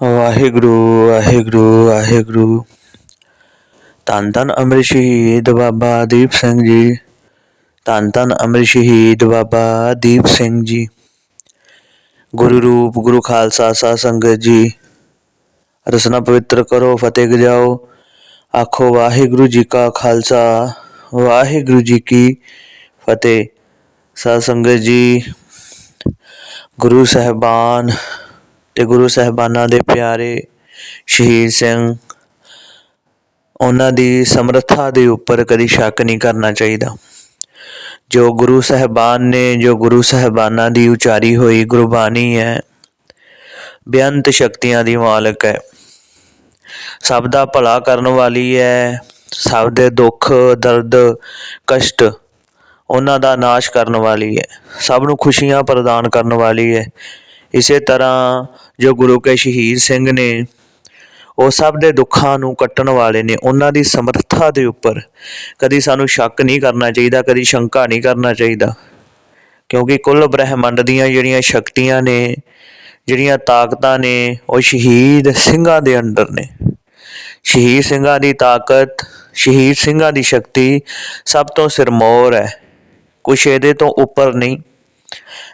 ਵਾਹਿਗੁਰੂ ਵਾਹਿਗੁਰੂ ਵਾਹਿਗੁਰੂ ਧੰਨ ਧੰਨ ਅਮਰ ਸ਼ਹੀਦ ਬਾਬਾ ਦੀਪ ਸਿੰਘ ਜੀ ਧੰਨ ਧੰਨ ਅਮਰ ਸ਼ਹੀਦ ਬਾਬਾ ਦੀਪ ਸਿੰਘ ਜੀ ਗੁਰੂ ਰੂਪ ਗੁਰੂ ਖਾਲਸਾ ਸਾਧ ਸੰਗਤ ਜੀ ਰਸਨਾ ਪਵਿੱਤਰ ਕਰੋ ਫਤਿਹ ਗਜਾਓ ਆਖੋ ਵਾਹਿਗੁਰੂ ਜੀ ਕਾ ਖਾਲਸਾ ਵਾਹਿਗੁਰੂ ਜੀ ਕੀ ਫਤਿਹ ਸਾਧ ਸੰਗਤ ਜੀ ਗੁਰੂ ਸਾਹਿਬਾਨ ਅਤੇ ਗੁਰੂ ਸਾਹਿਬਾਨਾਂ ਦੇ ਪਿਆਰੇ ਸ਼ਹੀਦ ਸਿੰਘ, ਉਹਨਾਂ ਦੀ ਸਮਰੱਥਾ ਦੇ ਉੱਪਰ ਕਦੀ ਸ਼ੱਕ ਨਹੀਂ ਕਰਨਾ ਚਾਹੀਦਾ। ਜੋ ਗੁਰੂ ਸਾਹਿਬਾਨ ਨੇ, ਜੋ ਗੁਰੂ ਸਾਹਿਬਾਨਾਂ ਦੀ ਉਚਾਰੀ ਹੋਈ ਗੁਰਬਾਣੀ ਹੈ, ਬੇਅੰਤ ਸ਼ਕਤੀਆਂ ਦੀ ਮਾਲਕ ਹੈ। ਸਭ ਦਾ ਭਲਾ ਕਰਨ ਵਾਲੀ ਹੈ, ਸਭ ਦੇ ਦੁੱਖ, ਦਰਦ, ਕਸ਼ਟ ਉਹਨਾਂ ਦਾ ਨਾਸ਼ ਕਰਨ ਵਾਲੀ ਹੈ। ਸਭ ਨੂੰ ਖੁਸ਼ੀਆਂ ਪ੍ਰਦਾਨ ਕਰਨ ਵਾਲੀ ਹੈ। ਇਸੇ ਤਰ੍ਹਾਂ ਜੋ ਗੁਰੂ ਕੇ ਸ਼ਹੀਦ ਸਿੰਘ ਨੇ ਉਹ ਸਭ ਦੇ ਦੁੱਖਾਂ ਨੂੰ ਕੱਟਣ ਵਾਲੇ ਨੇ, ਉਹਨਾਂ ਦੀ ਸਮਰੱਥਾ ਦੇ ਉੱਪਰ ਕਦੀ ਸਾਨੂੰ ਸ਼ੱਕ ਨਹੀਂ ਕਰਨਾ ਚਾਹੀਦਾ, ਕਦੀ ਸ਼ੰਕਾ ਨਹੀਂ ਕਰਨਾ ਚਾਹੀਦਾ। ਕਿਉਂਕਿ ਕੁੱਲ ਬ੍ਰਹਿਮੰਡ ਦੀਆਂ ਜਿਹੜੀਆਂ ਸ਼ਕਤੀਆਂ ਨੇ, ਜਿਹੜੀਆਂ ਤਾਕਤਾਂ ਨੇ, ਉਹ ਸ਼ਹੀਦ ਸਿੰਘਾਂ ਦੇ ਅੰਦਰ ਨੇ। ਸ਼ਹੀਦ ਸਿੰਘਾਂ ਦੀ ਤਾਕਤ, ਸ਼ਹੀਦ ਸਿੰਘਾਂ ਦੀ ਸ਼ਕਤੀ ਸਭ ਤੋਂ ਸਿਰਮੌਰ ਹੈ। ਕੁਛ ਇਹਦੇ ਤੋਂ ਉੱਪਰ ਨਹੀਂ।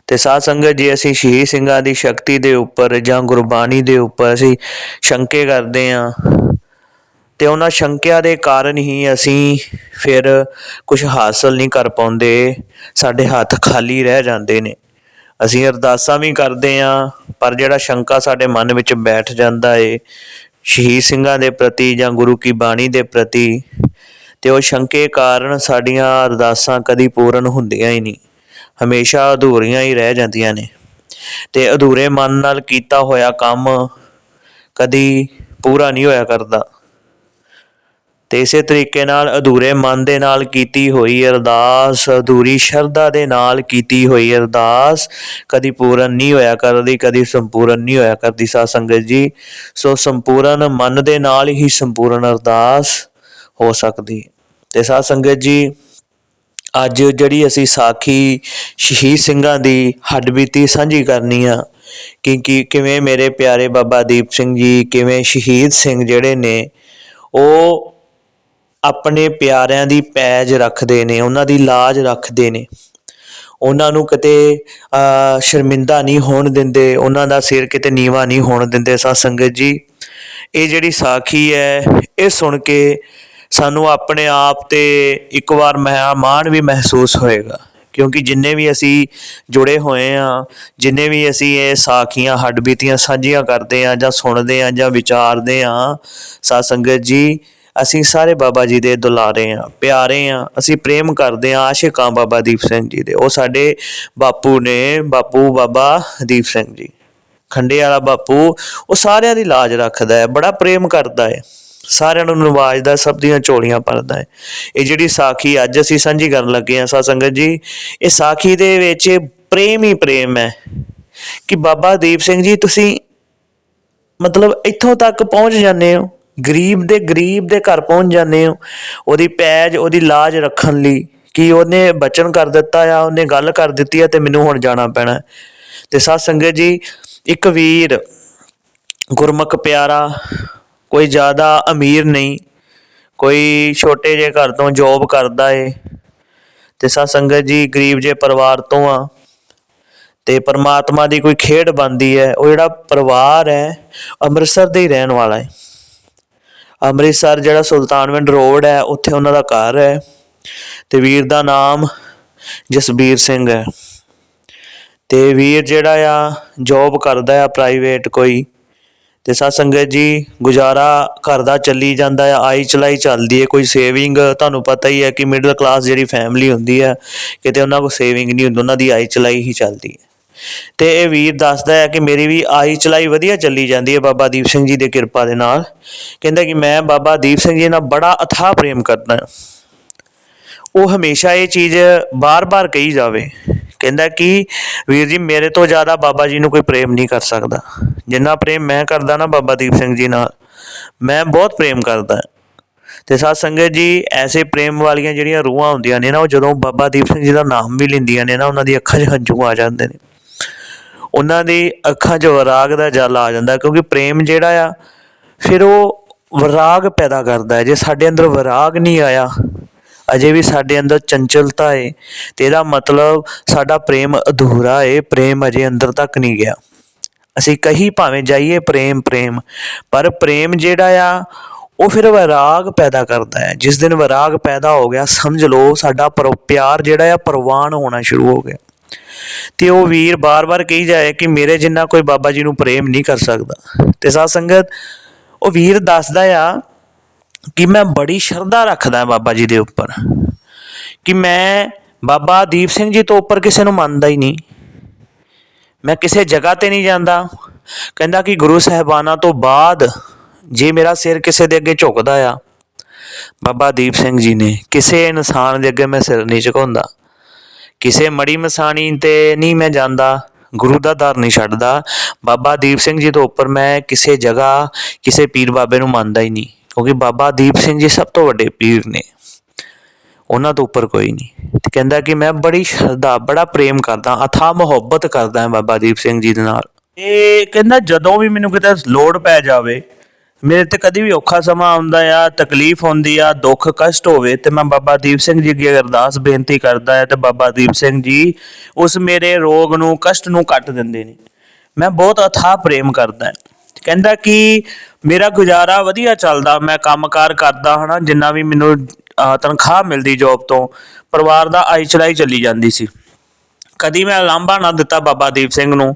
ਤੇ ਸਾਧ ਸੰਗਤ ਜੀ, ਅਸੀਂ ਸ਼ਹੀਦ ਸਿੰਘਾਂ ਦੀ ਸ਼ਕਤੀ ਦੇ ਉੱਪਰ ਜਾਂ ਗੁਰਬਾਣੀ ਦੇ ਉੱਪਰ ਅਸੀਂ ਸ਼ੰਕੇ ਕਰਦੇ ਆਂ ਤੇ ਉਹਨਾਂ ਸ਼ੰਕਿਆ ਦੇ ਕਾਰਨ ਹੀ ਅਸੀਂ ਫਿਰ ਕੁਝ ਹਾਸਲ ਨਹੀਂ ਕਰ ਪਾਉਂਦੇ। ਸਾਡੇ ਹੱਥ ਖਾਲੀ ਰਹਿ ਜਾਂਦੇ ਨੇ। ਅਸੀਂ ਅਰਦਾਸਾਂ ਵੀ ਕਰਦੇ ਆਂ ਪਰ ਜਿਹੜਾ ਸ਼ੰਕਾ ਸਾਡੇ ਮਨ ਵਿੱਚ ਬੈਠ ਜਾਂਦਾ ਏ, ਸ਼ਹੀਦ ਸਿੰਘਾਂ ਦੇ ਪ੍ਰਤੀ ਜਾਂ ਗੁਰੂ ਕੀ ਬਾਣੀ ਦੇ ਪ੍ਰਤੀ, ਤੇ ਉਹ ਸ਼ੰਕੇ ਕਾਰਨ ਸਾਡੀਆਂ ਅਰਦਾਸਾਂ ਕਦੀ ਪੂਰਨ ਹੁੰਦੀਆਂ ਹੀ ਨਹੀਂ। ਹਮੇਸ਼ਾ ਅਧੂਰੀਆਂ ਹੀ ਰਹਿ ਜਾਂਦੀਆਂ ਨੇ। ਤੇ ਅਧੂਰੇ ਮਨ ਨਾਲ ਕੀਤਾ ਹੋਇਆ ਕੰਮ ਕਦੀ ਪੂਰਾ ਨਹੀਂ ਹੋਇਆ ਕਰਦਾ। ਤੇ ਇਸੇ ਤਰੀਕੇ ਨਾਲ ਅਧੂਰੇ ਮਨ ਦੇ ਨਾਲ ਕੀਤੀ ਹੋਈ ਅਰਦਾਸ, ਅਧੂਰੀ ਸ਼ਰਧਾ ਦੇ ਨਾਲ ਕੀਤੀ ਹੋਈ ਅਰਦਾਸ ਕਦੀ ਪੂਰਨ ਨਹੀਂ ਹੋਇਆ ਕਰਦੀ, ਕਦੀ ਸੰਪੂਰਨ ਨਹੀਂ ਹੋਇਆ ਕਰਦੀ। ਸਾਧ ਸੰਗਤ ਜੀ, ਸੋ ਸੰਪੂਰਨ ਮਨ ਦੇ ਨਾਲ ਹੀ ਸੰਪੂਰਨ ਅਰਦਾਸ ਹੋ ਸਕਦੀ। ਹੈ ਤੇ ਸਾਧ ਸੰਗਤ ਜੀ ਅੱਜ ਜਿਹੜੀ ਅਸੀਂ ਸਾਖੀ ਸ਼ਹੀਦ ਸਿੰਘਾਂ ਦੀ ਹੱਡਬੀਤੀ ਸਾਂਝੀ ਕਰਨੀ ਆ, ਕਿ ਕਿ ਕਿਵੇਂ ਮੇਰੇ ਪਿਆਰੇ ਬਾਬਾ ਦੀਪ ਸਿੰਘ ਜੀ, ਕਿਵੇਂ ਸ਼ਹੀਦ ਸਿੰਘ ਜਿਹੜੇ ਨੇ, ਉਹ ਆਪਣੇ ਪਿਆਰਿਆਂ ਦੀ ਪੈਜ ਰੱਖਦੇ ਨੇ, ਉਹਨਾਂ ਦੀ ਲਾਜ ਰੱਖਦੇ ਨੇ। ਉਹਨਾਂ ਨੂੰ ਕਿਤੇ ਸ਼ਰਮਿੰਦਾ ਨਹੀਂ ਹੋਣ ਦਿੰਦੇ, ਉਹਨਾਂ ਦਾ ਸਿਰ ਕਿਤੇ ਨੀਵਾ ਨਹੀਂ ਹੋਣ ਦਿੰਦੇ। ਸਾਧ ਸੰਗਤ ਜੀ, ਇਹ ਜਿਹੜੀ ਸਾਖੀ ਹੈ, ਇਹ ਸੁਣ ਕੇ ਸਾਨੂੰ ਆਪਣੇ ਆਪ ਤੇ ਇੱਕ ਵਾਰ ਮਹਾ, ਮਾਣ ਵੀ ਮਹਿਸੂਸ ਹੋਏਗਾ। ਕਿਉਂਕਿ ਜਿੰਨੇ ਵੀ ਅਸੀਂ ਜੁੜੇ ਹੋਏ ਆ, ਜਿੰਨੇ ਵੀ ਅਸੀਂ ਇਹ ਸਾਖੀਆਂ, ਹੱਡਬੀਤੀਆਂ ਸਾਂਝੀਆਂ ਕਰਦੇ ਆ ਜਾਂ ਸੁਣਦੇ ਆ ਜਾਂ ਵਿਚਾਰਦੇ ਆ, ਸਾਧ ਸੰਗਤ ਜੀ, ਅਸੀਂ ਸਾਰੇ ਬਾਬਾ ਜੀ ਦੇ ਦੁਲਾਰੇ ਆ, ਪਿਆਰੇ ਆ, ਅਸੀਂ ਪ੍ਰੇਮ ਕਰਦੇ ਆ ਆਸ਼ਿਕਾਂ ਬਾਬਾ ਦੀਪ ਸਿੰਘ ਜੀ ਦੇ। ਉਹ ਸਾਡੇ ਬਾਪੂ ਨੇ, ਬਾਪੂ ਬਾਬਾ ਦੀਪ ਸਿੰਘ ਜੀ। ਖੰਡੇ ਵਾਲਾ ਬਾਪੂ, ਉਹ ਸਾਰਿਆਂ ਦੀ ਲਾਜ ਰੱਖਦਾ ਹੈ, ਬੜਾ ਪ੍ਰੇਮ ਕਰਦਾ ਹੈ। ਸਾਰਿਆਂ ਨੂੰ ਨਵਾਜਦਾ ਸਭ ਦੀਆਂ ਝੋਲੀਆਂ ਭਰਦਾ ਹੈ। ਇਹ ਜਿਹੜੀ ਸਾਖੀ ਅੱਜ ਅਸੀਂ ਸਾਂਝੀ ਕਰਨ ਲੱਗੇ ਹਾਂ, ਸਾਧ ਸੰਗਤ ਜੀ, ਇਹ ਸਾਖੀ ਦੇ ਵਿੱਚ ਪ੍ਰੇਮ ਹੀ ਪ੍ਰੇਮ ਹੈ ਕਿ ਬਾਬਾ ਦੀਪ ਸਿੰਘ ਜੀ, ਤੁਸੀਂ ਮਤਲਬ ਇੱਥੋਂ ਤੱਕ ਪਹੁੰਚ ਜਾਂਦੇ ਹੋ, ਗਰੀਬ ਦੇ ਗਰੀਬ ਦੇ ਘਰ ਪਹੁੰਚ ਜਾਂਦੇ ਹੋ, ਉਹਦੀ ਪੈਜ, ਉਹਦੀ ਲਾਜ ਰੱਖਣ ਲਈ ਕਿ ਉਹਨੇ ਬਚਨ ਕਰ ਦਿੱਤਾ ਆ, ਉਹਨੇ ਗੱਲ ਕਰ ਦਿੱਤੀ ਆ ਤੇ ਮੈਨੂੰ ਹੁਣ ਜਾਣਾ ਪੈਣਾ। ਤੇ ਸਾਧ ਸੰਗਤ ਜੀ, ਇੱਕ ਵੀਰ ਗੁਰਮੁਖ ਪਿਆਰਾ ਕੋਈ ਜ਼ਿਆਦਾ ਅਮੀਰ ਨਹੀਂ, ਕੋਈ ਛੋਟੇ ਜਿਹੇ ਘਰ ਤੋਂ ਜੋਬ ਕਰਦਾ ਏ। ਤੇ ਸਾਧ ਸੰਗਤ ਜੀ, ਗਰੀਬ ਜੇ ਪਰਿਵਾਰ ਤੋਂ ਆ। ਤੇ ਪਰਮਾਤਮਾ ਦੀ ਕੋਈ ਖੇਡ ਬੰਦੀ ਹੈ, ਉਹ ਜਿਹੜਾ ਪਰਿਵਾਰ ਹੈ, ਅੰਮ੍ਰਿਤਸਰ ਦੇ ਹੀ ਰਹਿਣ ਵਾਲਾ ਹੈ। ਅੰਮ੍ਰਿਤਸਰ ਜਿਹੜਾ ਸੁਲਤਾਨਵਿੰਡ ਰੋਡ ਹੈ, ਉੱਥੇ ਉਹਨਾਂ ਦਾ ਘਰ ਹੈ। ਤੇ ਵੀਰ ਦਾ ਨਾਮ ਜਸਬੀਰ ਸਿੰਘ ਹੈ। ਤੇ ਵੀਰ ਜਿਹੜਾ ਆ ਜੌਬ ਕਰਦਾ ਆ ਪ੍ਰਾਈਵੇਟ ਕੋਈ। ਤੇ ਸਾਧ ਸੰਗਤ ਜੀ, ਗੁਜ਼ਾਰਾ ਘਰ ਦਾ ਚੱਲੀ ਜਾਂਦਾ ਆ, ਆਈ ਚਲਾਈ ਚੱਲਦੀ ਹੈ ਕੋਈ ਸੇਵਿੰਗ ਤੁਹਾਨੂੰ ਪਤਾ ਹੀ ਹੈ ਕਿ ਮਿਡਲ ਕਲਾਸ ਜਿਹੜੀ ਫੈਮਿਲੀ ਹੁੰਦੀ ਹੈ, ਕਿਤੇ ਉਹਨਾਂ ਕੋਲ ਸੇਵਿੰਗ ਨਹੀਂ ਹੁੰਦੀ, ਉਹਨਾਂ ਦੀ ਆਈ ਚਲਾਈ ਹੀ ਚੱਲਦੀ ਹੈ। ਤੇ ਇਹ ਵੀਰ ਦੱਸਦਾ ਹੈ ਕਿ ਮੇਰੀ ਵੀ ਆਈ ਚਲਾਈ ਵਧੀਆ ਚੱਲੀ ਜਾਂਦੀ ਹੈ, ਬਾਬਾ ਦੀਪ ਸਿੰਘ ਜੀ ਦੀ ਕਿਰਪਾ ਦੇ ਨਾਲ। ਕਹਿੰਦਾ ਕਿ ਮੈਂ ਬਾਬਾ ਦੀਪ ਸਿੰਘ ਜੀ ਨਾਲ ਬੜਾ ਅਥਾਹ ਪ੍ਰੇਮ ਕਰਦਾ ਹਾਂ। ਉਹ ਹਮੇਸ਼ਾ ਇਹ ਚੀਜ਼ ਬਾਰ-ਬਾਰ ਕਹੀ ਜਾਵੇ। ਕਹਿੰਦਾ ਕਿ ਵੀਰ ਜੀ, ਮੇਰੇ ਤੋਂ ਜ਼ਿਆਦਾ ਬਾਬਾ ਜੀ ਨੂੰ ਕੋਈ ਪ੍ਰੇਮ ਨਹੀਂ ਕਰ ਸਕਦਾ। ਜਿੰਨਾ ਪ੍ਰੇਮ ਮੈਂ ਕਰਦਾ ਨਾ ਬਾਬਾ ਦੀਪ ਸਿੰਘ ਜੀ ਨਾਲ, ਮੈਂ ਬਹੁਤ ਪ੍ਰੇਮ ਕਰਦਾ। ਤੇ ਸਾਧ ਸੰਗਤ ਜੀ, ਐਸੇ ਪ੍ਰੇਮ ਵਾਲੀਆਂ ਜਿਹੜੀਆਂ ਰੂਹਾਂ ਹੁੰਦੀਆਂ ਨੇ ਨਾ, ਉਹ ਜਦੋਂ ਬਾਬਾ ਦੀਪ ਸਿੰਘ ਜੀ ਦਾ ਨਾਮ ਵੀ ਲੈਂਦੀਆਂ ਨੇ ਨਾ, ਉਹਨਾਂ ਦੀ ਅੱਖਾਂ 'ਚ ਹੰਝੂ ਆ ਜਾਂਦੇ ਨੇ। ਉਹਨਾਂ ਦੀ ਅੱਖਾਂ 'ਚ ਵਿਰਾਗ ਦਾ ਜਲ ਆ ਜਾਂਦਾ, ਕਿਉਂਕਿ ਪ੍ਰੇਮ ਜਿਹੜਾ ਆ, ਫਿਰ ਉਹ ਵਿਰਾਗ ਪੈਦਾ ਕਰਦਾ ਹੈ। ਜੇ ਸਾਡੇ ਅੰਦਰ ਵਿਰਾਗ ਨਹੀਂ ਆਇਆ ਅਜੇ ਵੀ ਸਾਡੇ ਅੰਦਰ ਚੰਚਲਤਾ ਏ ਅਤੇ ਇਹਦਾ ਮਤਲਬ ਸਾਡਾ ਪ੍ਰੇਮ ਅਧੂਰਾ ਏ, ਪ੍ਰੇਮ ਅਜੇ ਅੰਦਰ ਤੱਕ ਨਹੀਂ ਗਿਆ। ਅਸੀਂ ਕਹੀ ਭਾਵੇਂ ਜਾਈਏ ਪ੍ਰੇਮ ਪ੍ਰੇਮ, ਪਰ ਪ੍ਰੇਮ ਜਿਹੜਾ ਆ, ਉਹ ਫਿਰ ਵਿਰਾਗ ਪੈਦਾ ਕਰਦਾ ਹੈ। ਜਿਸ ਦਿਨ ਵਿਰਾਗ ਪੈਦਾ ਹੋ ਗਿਆ, ਸਮਝ ਲਓ ਸਾਡਾ ਪਰ- ਪਿਆਰ ਜਿਹੜਾ ਆ, ਪ੍ਰਵਾਨ ਹੋਣਾ ਸ਼ੁਰੂ ਹੋ ਗਿਆ। ਤੇ ਉਹ ਵੀਰ ਬਾਰ-ਬਾਰ ਕਹੀ ਜਾਏ ਕਿ ਮੇਰੇ ਜਿੰਨਾ ਕੋਈ ਬਾਬਾ ਜੀ ਨੂੰ ਪ੍ਰੇਮ ਨਹੀਂ ਕਰ ਸਕਦਾ। ਤੇ ਸਾਧ ਸੰਗਤ, ਉਹ ਵੀਰ ਦੱਸਦਾ ਆ ਕਿ ਮੈਂ ਬੜੀ ਸ਼ਰਧਾ ਰੱਖਦਾ ਬਾਬਾ ਜੀ ਦੇ ਉੱਪਰ। ਕਿ ਮੈਂ ਬਾਬਾ ਦੀਪ ਸਿੰਘ ਜੀ ਤੋਂ ਉੱਪਰ ਕਿਸੇ ਨੂੰ ਮੰਨਦਾ ਹੀ ਨਹੀਂ। ਮੈਂ ਕਿਸੇ ਜਗ੍ਹਾ ਤੇ ਨਹੀਂ ਜਾਂਦਾ। ਕਹਿੰਦਾ ਕਿ ਗੁਰੂ ਸਾਹਿਬਾਨਾਂ ਤੋਂ ਬਾਅਦ ਜੇ ਮੇਰਾ ਸਿਰ ਕਿਸੇ ਦੇ ਅੱਗੇ ਝੁਕਦਾ ਆ, ਬਾਬਾ ਦੀਪ ਸਿੰਘ ਜੀ ਨੇ, ਕਿਸੇ ਇਨਸਾਨ ਦੇ ਅੱਗੇ ਮੈਂ ਸਿਰ ਨਹੀਂ ਝੁਕਾਉਂਦਾ। ਕਿਸੇ ਮੜੀ ਮਸਾਣੀ ਤੇ ਨਹੀਂ ਮੈਂ ਜਾਂਦਾ। ਗੁਰੂ ਦਾ ਦਰ ਨਹੀਂ ਛੱਡਦਾ। ਬਾਬਾ ਦੀਪ ਸਿੰਘ ਜੀ ਤੋਂ ਉੱਪਰ ਮੈਂ ਕਿਸੇ ਜਗ੍ਹਾ, ਕਿਸੇ ਪੀਰ ਬਾਬੇ ਨੂੰ ਮੰਨਦਾ ਹੀ ਨਹੀਂ। ਕਿਉਂਕਿ ਬਾਬਾ ਦੀਪ ਸਿੰਘ ਜੀ ਸਭ ਤੋਂ ਵੱਡੇ ਪੀਰ ਨੇ। ਉਹਨਾਂ ਤੋਂ ਉੱਪਰ ਕੋਈ ਨਹੀਂ। ਤੇ ਕਹਿੰਦਾ ਕਿ ਮੈਂ ਬੜੀ ਸ਼ਰਧਾ, ਬੜਾ ਪ੍ਰੇਮ ਕਰਦਾ ਅਥਾ ਮੁਹੱਬਤ ਕਰਦਾ ਬਾਬਾ ਦੀਪ ਸਿੰਘ ਜੀ ਦੇ ਨਾਲ। ਇਹ ਕਹਿੰਦਾ ਜਦੋਂ ਵੀ ਮੈਨੂੰ ਕਿਤੇ ਲੋੜ ਪੈ ਜਾਵੇ, ਮੇਰੇ ਤੇ ਕਦੀ ਵੀ ਔਖਾ ਸਮਾਂ ਆਉਂਦਾ ਆ, ਤਕਲੀਫ ਹੁੰਦੀ ਆ, ਦੁੱਖ, ਕਸ਼ਟ ਹੋਵੇ, ਤੇ ਮੈਂ ਬਾਬਾ ਦੀਪ ਸਿੰਘ ਜੀ ਅੱਗੇ ਅਰਦਾਸ ਬੇਨਤੀ ਕਰਦਾ ਹੈ ਤੇ ਬਾਬਾ ਦੀਪ ਸਿੰਘ ਜੀ ਉਸ ਮੇਰੇ ਰੋਗ ਨੂੰ, ਕਸ਼ਟ ਨੂੰ ਕੱਟ ਦਿੰਦੇ ਨੇ। ਮੈਂ ਬਹੁਤ ਅਥਾਹ ਪ੍ਰੇਮ ਕਰਦਾ ਕਹਿੰਦਾ ਕਿ ਮੇਰਾ ਗੁਜ਼ਾਰਾ ਵਧੀਆ ਚੱਲਦਾ ਮੈਂ ਕੰਮਕਾਰ ਕਰਦਾ ਹਨਾ ਜਿੰਨਾ ਵੀ ਮੈਨੂੰ ਅਹ, ਤਨਖਾਹ ਮਿਲਦੀ ਜੋਬ ਤੋਂ ਪਰਿਵਾਰ ਦਾ ਆਈ ਚਲਾਈ ਚੱਲੀ ਜਾਂਦੀ ਸੀ। ਕਦੀ ਮੈਂ ਲਾਂਭਾ ਨਾ ਦਿੱਤਾ ਬਾਬਾ ਦੀਪ ਸਿੰਘ ਨੂੰ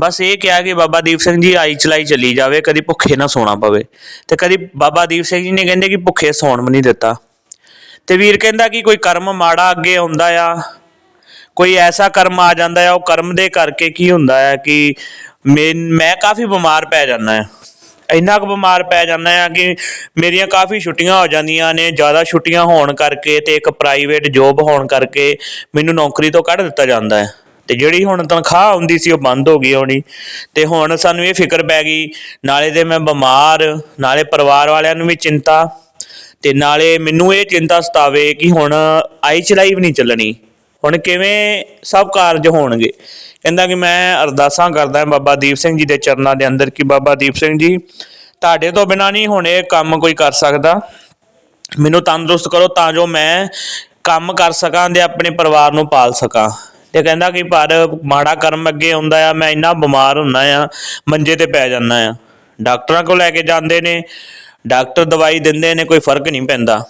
ਬਸ ਇਹ ਕਿਹਾ ਕਿ ਬਾਬਾ ਦੀਪ ਸਿੰਘ ਜੀ ਆਈ ਚਲਾਈ ਚੱਲੀ ਜਾਵੇ ਕਦੀ ਭੁੱਖੇ ਨਾ ਸੌਣਾ ਪਵੇ। ਤੇ ਕਦੀ ਬਾਬਾ ਦੀਪ ਸਿੰਘ ਜੀ ਨੇ ਕਹਿੰਦੇ ਕਿ ਭੁੱਖੇ ਸੌਣ ਵੀ ਨਹੀਂ ਦਿੱਤਾ। ਤੇ ਵੀਰ ਕਹਿੰਦਾ ਕਿ ਕੋਈ ਕਰਮ ਮਾੜਾ ਅੱਗੇ ਆਉਂਦਾ ਆ ਕੋਈ ਐਸਾ ਕਰਮ ਆ ਜਾਂਦਾ ਆ ਉਹ ਕਰਮ ਦੇ ਕਰਕੇ ਕੀ ਹੁੰਦਾ ਹੈ ਕਿ ਮੈਂ ਮੈਂ ਕਾਫੀ ਬਿਮਾਰ ਪੈ ਜਾਂਦਾ ਆ। ਇੰਨਾ ਕੁ ਬਿਮਾਰ ਪੈ ਜਾਂਦਾ ਆ ਕਿ ਮੇਰੀਆਂ ਕਾਫੀ ਛੁੱਟੀਆਂ ਹੋ ਜਾਂਦੀਆਂ ਨੇ, ਜ਼ਿਆਦਾ ਛੁੱਟੀਆਂ ਹੋਣ ਕਰਕੇ ਤੇ ਇੱਕ ਪ੍ਰਾਈਵੇਟ ਜੋਬ ਹੋਣ ਕਰਕੇ ਮੈਨੂੰ ਨੌਕਰੀ ਤੋਂ ਕੱਢ ਦਿੱਤਾ ਜਾਂਦਾ ਹੈ। ਤੇ ਜਿਹੜੀ ਹੁਣ ਤਨਖਾਹ ਆਉਂਦੀ ਸੀ ਉਹ ਬੰਦ ਹੋ ਗਈ ਹੋਣੀ। ਤੇ ਹੁਣ ਸਾਨੂੰ ਇਹ ਫਿਕਰ ਪੈ ਗਈ, ਨਾਲੇ ਤੇ ਮੈਂ ਬਿਮਾਰ, ਨਾਲੇ ਪਰਿਵਾਰ ਵਾਲਿਆਂ ਨੂੰ ਵੀ ਚਿੰਤਾ, ਤੇ ਨਾਲੇ ਮੈਨੂੰ ਇਹ ਚਿੰਤਾ ਸਤਾਵੇ ਕਿ ਹੁਣ ਆਈ ਚਲਾਈ ਵੀ ਨਹੀਂ ਚੱਲਣੀ। ਹੁਣ ਕਿਵੇਂ ਸਭ ਕਾਰਜ ਹੋਣਗੇ? ਕਹਿੰਦਾ ਕਿ ਮੈਂ ਅਰਦਾਸਾਂ ਕਰਦਾ ਬਾਬਾ ਦੀਪ ਸਿੰਘ ਜੀ ਦੇ ਚਰਨਾਂ ਦੇ ਅੰਦਰ ਕਿ ਬਾਬਾ ਦੀਪ ਸਿੰਘ ਜੀ, ਤੁਹਾਡੇ ਤੋਂ ਬਿਨਾ ਨਹੀਂ ਹੁਣ ਇਹ ਕੰਮ ਕੋਈ ਕਰ ਸਕਦਾ। ਮੈਨੂੰ ਤੰਦਰੁਸਤ ਕਰੋ ਤਾਂ ਜੋ ਮੈਂ ਕੰਮ ਕਰ ਸਕਾਂ ਤੇ ਆਪਣੇ ਪਰਿਵਾਰ ਨੂੰ ਪਾਲ ਸਕਾਂ। ਤੇ ਕਹਿੰਦਾ ਕਿ ਪਰ ਮਾੜਾ ਕਰਮ ਅੱਗੇ ਆਉਂਦਾ ਆ, ਮੈਂ ਇੰਨਾ ਬਿਮਾਰ ਹੁੰਦਾ ਆ, ਮੰਜੇ ਤੇ ਪੈ ਜਾਂਦਾ ਆ। ਡਾਕਟਰਾਂ ਕੋਲ ਲੈ ਕੇ ਜਾਂਦੇ ਨੇ, ਡਾਕਟਰ ਦਵਾਈ ਦਿੰਦੇ ਨੇ, ਕੋਈ ਫ਼ਰਕ ਨਹੀਂ ਪੈਂਦਾ।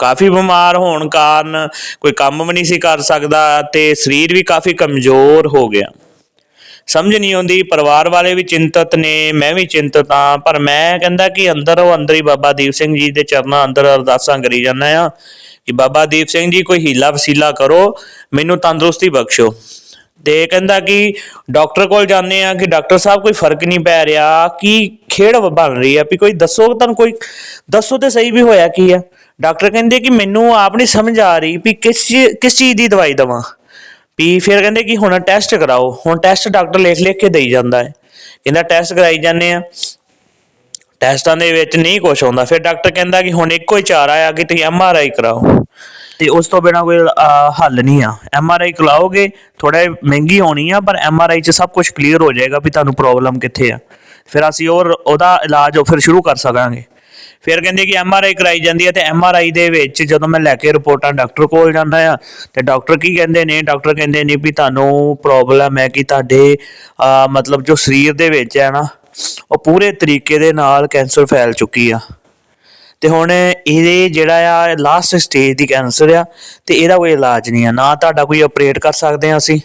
ਕਾਫੀ ਬਿਮਾਰ ਹੋਣ ਕਾਰਨ ਕੋਈ ਕੰਮ ਵੀ ਨਹੀਂ ਸੀ ਕਰ ਸਕਦਾ ਤੇ ਸਰੀਰ ਵੀ ਕਾਫੀ ਕਮਜ਼ੋਰ ਹੋ ਗਿਆ। ਸਮਝ ਨਹੀਂ ਆਉਂਦੀ, ਪਰਿਵਾਰ ਵਾਲੇ ਵੀ ਚਿੰਤਤ ਨੇ, ਮੈਂ ਵੀ ਚਿੰਤਤ ਹਾਂ, ਪਰ ਮੈਂ ਕਹਿੰਦਾ ਕਿ ਅੰਦਰ ਅੰਦਰ ਹੀ ਬਾਬਾ ਦੀਪ ਸਿੰਘ ਜੀ ਦੇ ਚਰਨਾਂ ਅੰਦਰ ਅਰਦਾਸਾਂ ਕਰੀ ਜਾਂਦਾ ਆ ਕਿ ਬਾਬਾ ਦੀਪ ਸਿੰਘ ਜੀ ਕੋਈ ਹੀਲਾ ਵਸੀਲਾ ਕਰੋ, ਮੈਨੂੰ ਤੰਦਰੁਸਤੀ ਬਖਸ਼ੋ। ਤੇ ਕਹਿੰਦਾ ਕਿ ਡਾਕਟਰ ਕੋਲ ਜਾਂਦੇ ਆ ਕਿ ਡਾਕਟਰ ਸਾਹਿਬ ਕੋਈ ਫ਼ਰਕ ਨਹੀਂ ਪੈ ਰਿਹਾ, ਕਿ ਖੇਡ ਬਣ ਰਹੀ ਆ ਵੀ ਕੋਈ ਦੱਸੋ ਤੁਹਾਨੂੰ ਕੋਈ, ਦੱਸੋ ਤੇ ਸਹੀ ਵੀ ਹੋਇਆ ਕੀ ਆ ਡਾਕਟਰ ਕਹਿੰਦੇ ਕਿ ਮੈਨੂੰ ਆਪ ਨਹੀਂ ਸਮਝ ਆ ਰਹੀ ਵੀ ਕਿਸ ਚੀ- ਕਿਸ ਚੀਜ਼ ਦੀ ਦਵਾਈ ਦਵਾਂ। ਵੀ ਫਿਰ ਕਹਿੰਦੇ ਕਿ ਹੁਣ ਟੈਸਟ ਕਰਾਓ। ਹੁਣ ਟੈਸਟ ਡਾਕਟਰ ਲਿਖ ਲਿਖ ਕੇ ਦੇਈ ਜਾਂਦਾ ਹੈ। ਕਹਿੰਦਾ ਟੈਸਟ ਕਰਾਈ ਜਾਂਦੇ ਆ ਟੈਸਟਾਂ ਦੇ ਵਿੱਚ ਨਹੀਂ ਕੁਝ ਆਉਂਦਾ। ਫਿਰ ਡਾਕਟਰ ਕਹਿੰਦਾ ਕਿ ਹੁਣ ਇੱਕੋ ਹੀ ਚਾਰਾ ਆ ਕਿ ਤੁਸੀਂ ਐਮ ਆਰ ਆਈ ਕਰਾਓ। ਤੇ ਉਸ ਤੋਂ ਬਿਨਾ ਕੋਈ ਹੱਲ ਨਹੀਂ ਆ। ਐਮ ਆਰ ਆਈ ਕਰਾਓਗੇ ਥੋੜਾ ਮਹਿੰਗੀ ਹੋਣੀ ਆ, ਪਰ ਐਮ ਆਰ ਆਈ 'ਚ ਸਭ ਕੁਝ ਕਲੀਅਰ ਹੋ ਜਾਏਗਾ ਵੀ ਤੁਹਾਨੂੰ ਪ੍ਰੋਬਲਮ ਕਿੱਥੇ ਆ। ਫਿਰ ਅਸੀਂ ਉਹ ਉਹਦਾ ਇਲਾਜ ਉਹ ਫਿਰ ਸ਼ੁਰੂ ਕਰ ਸਕਾਂਗੇ। ਫਿਰ ਕਹਿੰਦੇ ਕਿ ਐਮ ਆਰ ਆਈ ਕਰਾਈ ਜਾਂਦੀ ਹੈ ਤੇ ਐਮ ਆਰ ਆਈ ਦੇ ਵਿੱਚ ਜਦੋਂ ਮੈਂ ਲੈ ਕੇ ਰਿਪੋਰਟਾਂ ਡਾਕਟਰ ਕੋਲ ਜਾਂਦਾ ਆ ਤੇ ਡਾਕਟਰ ਕੀ ਕਹਿੰਦੇ ਨੇ, ਡਾਕਟਰ ਕਹਿੰਦੇ ਨੇ ਵੀ ਤੁਹਾਨੂੰ ਪ੍ਰੋਬਲਮ ਹੈ ਕਿ ਤੁਹਾਡੇ ਮਤਲਬ ਜੋ ਸਰੀਰ ਦੇ ਵਿੱਚ ਹੈ ਨਾ, ਉਹ ਪੂਰੇ ਤਰੀਕੇ ਦੇ ਨਾਲ ਕੈਂਸਰ ਫੈਲ ਚੁੱਕੀ ਆ। ਤੇ ਹੁਣ ਇਹਦੇ ਜਿਹੜਾ ਆ ਲਾਸਟ ਸਟੇਜ ਦੀ ਕੈਂਸਰ ਆ ਤੇ ਇਹਦਾ ਕੋਈ ਇਲਾਜ ਨਹੀਂ ਆ। ਨਾ ਤੁਹਾਡਾ ਕੋਈ ਆਪਰੇਟ ਕਰ ਸਕਦੇ ਆ ਅਸੀਂ।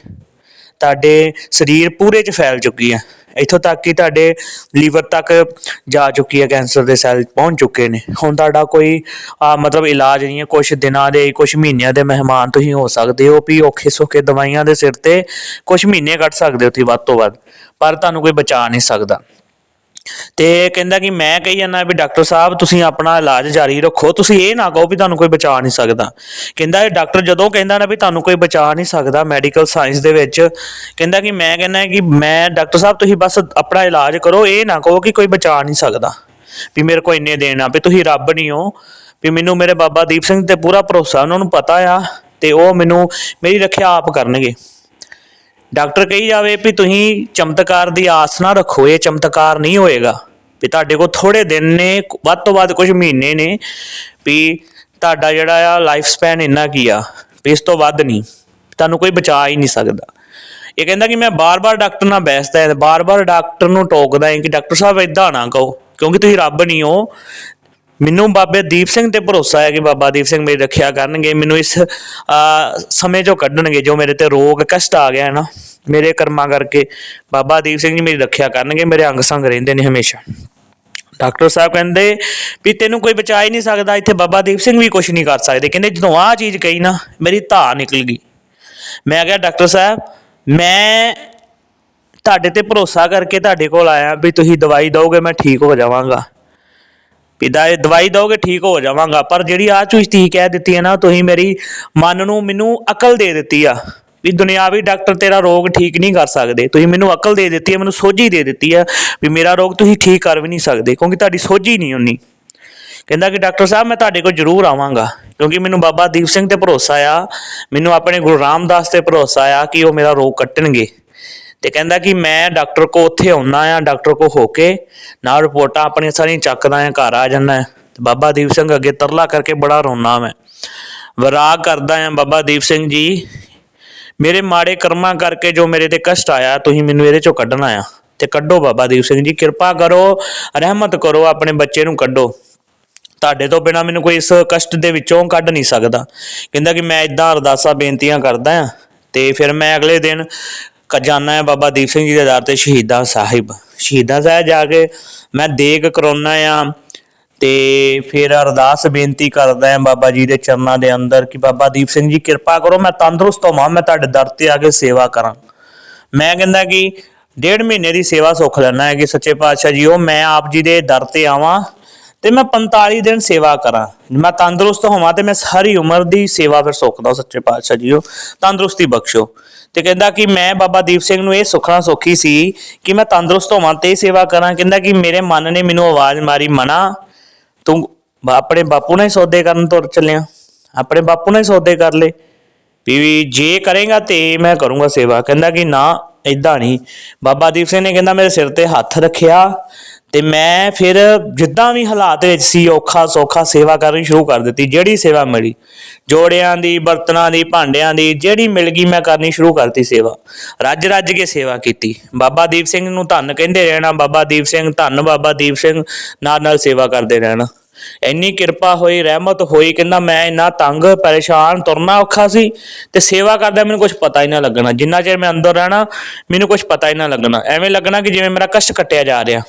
ਤੁਹਾਡੇ ਸਰੀਰ ਪੂਰੇ ਚ ਫੈਲ ਚੁੱਕੀ ਹੈ। ਇੱਥੋਂ ਤੱਕ ਕਿ ਤੁਹਾਡੇ ਲੀਵਰ ਤੱਕ ਜਾ ਚੁੱਕੀ ਹੈ ਕੈਂਸਰ ਦੇ ਸੈੱਲ ਪਹੁੰਚ ਚੁੱਕੇ ਨੇ। ਹੁਣ ਤੁਹਾਡਾ ਕੋਈ ਆ, ਮਤਲਬ ਇਲਾਜ ਨਹੀਂ ਹੈ। ਕੁਝ ਦਿਨਾਂ ਦੇ ਕੁਝ ਮਹੀਨਿਆਂ ਦੇ ਮਹਿਮਾਨ ਤੁਸੀਂ ਹੋ ਸਕਦੇ ਹੋ। ਵੀ ਔਖੇ ਸੌਖੇ ਦਵਾਈਆਂ ਦੇ ਸਿਰ ਤੇ ਕੁਝ ਮਹੀਨੇ ਕੱਢ ਸਕਦੇ ਹੋ ਤੁਸੀਂ ਵੱਧ ਤੋਂ ਵੱਧ। ਪਰ ਤੁਹਾਨੂੰ ਕੋਈ ਬਚਾ ਨਹੀਂ ਸਕਦਾ। ਤੇ ਕਹਿੰਦਾ ਕਿ ਮੈਂ ਕਹੀ ਜਾਂਦਾ ਵੀ ਡਾਕਟਰ ਸਾਹਿਬ, ਤੁਸੀਂ ਆਪਣਾ ਇਲਾਜ ਜਾਰੀ ਰੱਖੋ, ਤੁਸੀਂ ਇਹ ਨਾ ਕਹੋ ਵੀ ਤੁਹਾਨੂੰ ਕੋਈ ਬਚਾ ਨਹੀਂ ਸਕਦਾ। ਕਹਿੰਦਾ ਇਹ ਡਾਕਟਰ ਜਦੋਂ ਕਹਿੰਦਾ ਨਾ ਵੀ ਤੁਹਾਨੂੰ ਕੋਈ ਬਚਾ ਨਹੀਂ ਸਕਦਾ ਮੈਡੀਕਲ ਸਾਇੰਸ ਦੇ ਵਿੱਚ, ਕਹਿੰਦਾ ਕਿ ਮੈਂ ਕਹਿੰਦਾ ਕਿ ਮੈਂ ਡਾਕਟਰ ਸਾਹਿਬ, ਤੁਸੀਂ ਬਸ ਆਪਣਾ ਇਲਾਜ ਕਰੋ, ਇਹ ਨਾ ਕਹੋ ਕਿ ਕੋਈ ਬਚਾ ਨਹੀਂ ਸਕਦਾ। ਵੀ ਮੇਰੇ ਕੋਲ ਇੰਨੇ ਦੇਣ ਆ, ਵੀ ਤੁਸੀਂ ਰੱਬ ਨਹੀਂ ਹੋ, ਵੀ ਮੈਨੂੰ ਮੇਰੇ ਬਾਬਾ ਦੀਪ ਸਿੰਘ ਤੇ ਪੂਰਾ ਭਰੋਸਾ, ਉਹਨਾਂ ਨੂੰ ਪਤਾ ਆ, ਤੇ ਉਹ ਮੈਨੂੰ ਮੇਰੀ ਰੱਖਿਆ ਆਪ ਕਰਨਗੇ। ਡਾਕਟਰ ਕਹੀ ਜਾਵੇ ਵੀ ਤੁਸੀਂ ਚਮਤਕਾਰ ਦੀ ਆਸ ਨਾ ਰੱਖੋ, ਇਹ ਚਮਤਕਾਰ ਨਹੀਂ ਹੋਏਗਾ। ਵੀ ਤੁਹਾਡੇ ਕੋਲ ਥੋੜੇ ਦਿਨ ਨੇ, ਵੱਧ ਤੋਂ ਵੱਧ ਕੁਝ ਮਹੀਨੇ ਨੇ, ਵੀ ਤੁਹਾਡਾ ਜਿਹੜਾ ਆ ਲਾਈਫ ਸਪੈਨ ਇੰਨਾ ਕੀ ਆ, ਵੀ ਇਸ ਤੋਂ ਵੱਧ ਨਹੀਂ, ਤੁਹਾਨੂੰ ਕੋਈ ਬਚਾ ਹੀ ਨਹੀਂ ਸਕਦਾ। ਇਹ ਕਹਿੰਦਾ ਕਿ ਮੈਂ ਬਾਰ-ਬਾਰ ਡਾਕਟਰ ਨਾਲ ਬਹਿਸਦਾ ਹੈ ਬਾਰ-ਬਾਰ ਡਾਕਟਰ ਨੂੰ ਟੋਕਦਾ ਹਾਂ ਕਿ ਡਾਕਟਰ ਸਾਹਿਬ ਇਦਾਂ ਨਾ ਕਹੋ, ਕਿਉਂਕਿ ਤੁਸੀਂ ਰੱਬ ਨਹੀਂ ਹੋ ਮੈਨੂੰ ਬਾਬੇ ਦੀਪ ਸਿੰਘ ਤੇ ਭਰੋਸਾ ਹੈ ਕਿ ਬਾਬਾ ਦੀਪ ਸਿੰਘ ਮੇਰੀ ਰੱਖਿਆ ਕਰਨਗੇ, ਮੈਨੂੰ ਇਸ ਸਮੇਂ ਚੋਂ ਕੱਢਣਗੇ, ਜੋ ਮੇਰੇ ਤੇ ਰੋਗ, ਕਸ਼ਟ ਆ ਗਿਆ ਹੈ ਨਾ, ਮੇਰੇ ਕਰਮਾਂ ਕਰਕੇ ਬਾਬਾ ਦੀਪ ਸਿੰਘ ਜੀ ਮੇਰੀ ਰੱਖਿਆ ਕਰਨਗੇ, ਮੇਰੇ ਅੰਗ ਸੰਗ ਰਹਿੰਦੇ ਨੇ ਹਮੇਸ਼ਾ। ਡਾਕਟਰ ਸਾਹਿਬ ਕਹਿੰਦੇ ਵੀ ਤੈਨੂੰ ਕੋਈ ਬਚਾ ਹੀ ਨਹੀਂ ਸਕਦਾ, ਇੱਥੇ ਬਾਬਾ ਦੀਪ ਸਿੰਘ ਵੀ ਕੁਝ ਨਹੀਂ ਕਰ ਸਕਦੇ। ਕਹਿੰਦੇ ਜਦੋਂ ਆਹ ਚੀਜ਼ ਕਹੀ ਨਾ, ਮੇਰੀ ਧਾ ਨਿਕਲ ਗਈ। ਮੈਂ ਕਿਹਾ, ਡਾਕਟਰ ਸਾਹਿਬ, ਮੈਂ ਤੁਹਾਡੇ ਤੇ ਭਰੋਸਾ ਕਰਕੇ ਤੁਹਾਡੇ ਕੋਲ ਆਇਆ ਵੀ ਤੁਸੀਂ ਦਵਾਈ ਦਿਓਗੇ, ਮੈਂ ਠੀਕ ਹੋ ਜਾਵਾਂਗਾ। ਵੀ ਦਾ ਦਵਾਈ ਦਿਓਗੇ, ਠੀਕ ਹੋ ਜਾਵਾਂਗਾ। ਪਰ ਜਿਹੜੀ ਆ ਚੀਜ਼ ਤੀ ਕਹਿ ਦਿੱਤੀ ਹੈ ਨਾ, ਤੁਸੀਂ ਮੇਰੀ ਮਨ ਨੂੰ ਮੈਨੂੰ ਅਕਲ ਦੇ ਦਿੱਤੀ ਆ ਵੀ ਦੁਨਿਆਵੀ ਡਾਕਟਰ ਤੇਰਾ ਰੋਗ ਠੀਕ ਨਹੀਂ ਕਰ ਸਕਦੇ। ਤੁਸੀਂ ਮੈਨੂੰ ਅਕਲ ਦੇ ਦਿੱਤੀ ਹੈ, ਮੈਨੂੰ ਸੋਝੀ ਦੇ ਦਿੱਤੀ ਹੈ ਵੀ ਮੇਰਾ ਰੋਗ ਤੁਸੀਂ ਠੀਕ ਕਰ ਵੀ ਨਹੀਂ ਸਕਦੇ, ਕਿਉਂਕਿ ਤੁਹਾਡੀ ਸੋਝੀ ਨਹੀਂ ਉਨੀ ਕਹਿੰਦਾ ਕਿ ਡਾਕਟਰ ਸਾਹਿਬ, ਮੈਂ ਤੁਹਾਡੇ ਕੋਲ ਜ਼ਰੂਰ ਆਵਾਂਗਾ, ਕਿਉਂਕਿ ਮੈਨੂੰ ਬਾਬਾ ਦੀਪ ਸਿੰਘ ਤੇ ਭਰੋਸਾ ਆ, ਮੈਨੂੰ ਆਪਣੇ ਗੁਰੂ ਰਾਮਦਾਸ ਤੇ ਭਰੋਸਾ ਆ ਕਿ ਉਹ ਮੇਰਾ ਰੋਗ ਕੱਟਣਗੇ। ਤੇ ਕਹਿੰਦਾ ਕਿ ਮੈਂ ਡਾਕਟਰ ਕੋ ਉੱਥੇ ਆਉਣਾ ਆ, ਡਾਕਟਰ ਕੋ ਹੋ ਕੇ, ਨਾਲ ਰਿਪੋਰਟਾਂ ਆਪਣੀਆਂ ਸਾਰੀਆਂ ਚੱਕਦਾ ਆ, ਘਰ ਆ ਜਾਂਦਾ ਤੇ ਬਾਬਾ ਦੀਪ ਸਿੰਘ ਅੱਗੇ ਤਰਲਾ ਕਰਕੇ ਬੜਾ ਰੋਣਾ ਮੈਂ। ਵਿਰਾਗ ਕਰਦਾ ਆ, ਬਾਬਾ ਦੀਪ ਸਿੰਘ ਜੀ, ਮੇਰੇ ਮਾੜੇ ਕਰਮਾਂ ਕਰਕੇ ਜੋ ਮੇਰੇ ਤੇ ਕਸ਼ਟ ਆਇਆ, ਤੁਸੀਂ ਮੈਨੂੰ ਇਹਦੇ ਚੋਂ ਕੱਢਣਾ ਆ। ਤੇ ਕੱਢੋ ਬਾਬਾ ਦੀਪ ਸਿੰਘ ਜੀ, ਕਿਰਪਾ ਕਰੋ, ਰਹਿਮਤ ਕਰੋ, ਆਪਣੇ ਬੱਚੇ ਨੂੰ ਕੱਢੋ। ਤੁਹਾਡੇ ਤੋਂ ਬਿਨਾ ਮੈਨੂੰ ਕੋਈ ਇਸ ਕਸ਼ਟ ਦੇ ਵਿੱਚੋਂ ਕੱਢ ਨਹੀਂ ਸਕਦਾ। ਕਹਿੰਦਾ ਕਿ ਮੈਂ ਇਦਾਂ ਅਰਦਾਸਾਂ, ਬੇਨਤੀਆਂ ਕਰਦਾ ਆ। ਤੇ ਫਿਰ ਮੈਂ ਅਗਲੇ ਦਿਨ ਕ ਜਾਣਾ ਆ ਬਾਬਾ ਦੀਪ ਸਿੰਘ ਜੀ ਦੇ ਦਰ ਤੇ ਸ਼ਹੀਦਾਂ ਸਾਹਿਬ। ਸ਼ਹੀਦਾਂ ਸਾਹਿਬ ਜਾ ਕੇ ਮੈਂ ਦੇਗ ਕਰਾਉਣਾ ਆ ਤੇ ਫਿਰ ਅਰਦਾਸ ਬੇਨਤੀ ਕਰਦਾ ਆ ਬਾਬਾ ਜੀ ਦੇ ਚਰਨਾਂ ਦੇ ਅੰਦਰ ਕਿ ਬਾਬਾ ਦੀਪ ਸਿੰਘ ਜੀ ਕਿਰਪਾ ਕਰੋ, ਮੈਂ ਤੰਦਰੁਸਤ ਹੋਵਾਂ, ਮੈਂ ਤੁਹਾਡੇ ਦਰ ਤੇ ਆ ਕੇ ਸੇਵਾ ਕਰਾਂ। ਮੈਂ ਕਹਿੰਦਾ ਕਿ ਡੇਢ ਮਹੀਨੇ ਦੀ ਸੇਵਾ ਸੁੱਖ ਲੈਣਾ ਹੈ ਕਿ ਸੱਚੇ ਪਾਤਸ਼ਾਹ ਜੀ ਉਹ ਮੈਂ ਆਪ ਜੀ ਦੇ ਦਰ ਤੇ ਆਵਾਂ ਤੇ ਮੈਂ 45 ਦਿਨ ਸੇਵਾ ਕਰਾਂ। ਮੈਂ ਤੰਦਰੁਸਤ ਹੋਵਾਂ ਤੇ ਮੈਂ ਸਾਰੀ ਉਮਰ ਦੀ ਸੇਵਾ ਫਿਰ ਸੁੱਖਦਾ ਸੱਚੇ ਪਾਤਸ਼ਾਹ ਜੀ ਉਹ ਤੰਦਰੁਸਤੀ ਬਖਸ਼ੋ। ਤੇ ਕਹਿੰਦਾ ਕਿ ਮੈਂ ਬਾਬਾ ਦੀਪ ਸਿੰਘ ਨੂੰ ਇਹ ਸੁਖਣਾ ਸੌਖੀ ਸੀ ਕਿ ਮੈਂ ਤੰਦਰੁਸਤ ਹੋਵਾਂ ਤੇ ਸੇਵਾ ਕਰਾਂ। ਕਹਿੰਦਾ ਕਿ ਮੇਰੇ ਮਨ ਨੇ ਮੈਨੂੰ ਆਵਾਜ਼ ਮਾਰੀ, ਮਨਾ, ਤੂੰ ਆਪਣੇ ਬਾਪੂ ਨਾਲ ਸੌਦੇ ਕਰਨ ਤੁਰ ਚੱਲਿਆ। ਆਪਣੇ ਬਾਪੂ ਨਾਲ ਸੌਦੇ ਕਰ ਲੈ। ਵੀ ਜੇ ਕਰੇਗਾ ਤੇ ਮੈਂ ਕਰੂੰਗਾ ਸੇਵਾ। ਕਹਿੰਦਾ ਕਿ ਨਾ ਇਦਾਂ ਨਹੀਂ। ਬਾਬਾ ਦੀਪ ਸਿੰਘ ਨੇ ਕਹਿੰਦਾ, ਮੇਰੇ ਸਿਰ ਤੇ ਹੱਥ ਰੱਖਿਆ ਤੇ ਮੈਂ ਫਿਰ ਜਿੱਦਾਂ ਵੀ ਹਾਲਾਤ ਵਿੱਚ ਸੀ, ਔਖਾ ਸੌਖਾ ਸੇਵਾ ਕਰਨੀ ਸ਼ੁਰੂ ਕਰ ਦਿੱਤੀ, ਜਿਹੜੀ ਸੇਵਾ ਮਿਲੀ। ਜੋੜਿਆਂ ਦੀ, ਬਰਤਨਾਂ ਦੀ, ਭਾਂਡਿਆਂ ਦੀ, ਜਿਹੜੀ ਮਿਲ ਗਈ ਮੈਂ ਕਰਨੀ ਸ਼ੁਰੂ ਕਰਤੀ ਸੇਵਾ। ਰੱਜ ਰੱਜ ਕੇ ਸੇਵਾ ਕੀਤੀ। ਬਾਬਾ ਦੀਪ ਸਿੰਘ ਨੂੰ ਧੰਨ ਕਹਿੰਦੇ ਰਹਿਣਾ, ਬਾਬਾ ਦੀਪ ਸਿੰਘ ਧੰਨ, ਬਾਬਾ ਦੀਪ ਸਿੰਘ ਨਾਲ ਨਾਲ ਸੇਵਾ ਕਰਦੇ ਰਹਿਣਾ। ਇੰਨੀ ਕਿਰਪਾ ਹੋਈ, ਰਹਿਮਤ ਹੋਈ, ਕਹਿੰਦਾ ਮੈਂ ਇੰਨਾ ਤੰਗ, ਪਰੇਸ਼ਾਨ, ਤੁਰਨਾ ਔਖਾ ਸੀ, ਤੇ ਸੇਵਾ ਕਰਦਾ ਮੈਨੂੰ ਕੁਝ ਪਤਾ ਹੀ ਨਾ ਲੱਗਣਾ। ਜਿੰਨਾ ਚਿਰ ਮੈਂ ਅੰਦਰ ਰਹਿਣਾ, ਮੈਨੂੰ ਕੁਝ ਪਤਾ ਹੀ ਨਾ ਲੱਗਣਾ। ਐਵੇਂ ਲੱਗਣਾ ਕਿ ਜਿਵੇਂ ਮੇਰਾ ਕਸ਼ਟ ਕੱਟਿਆ ਜਾ ਰਿਹਾ।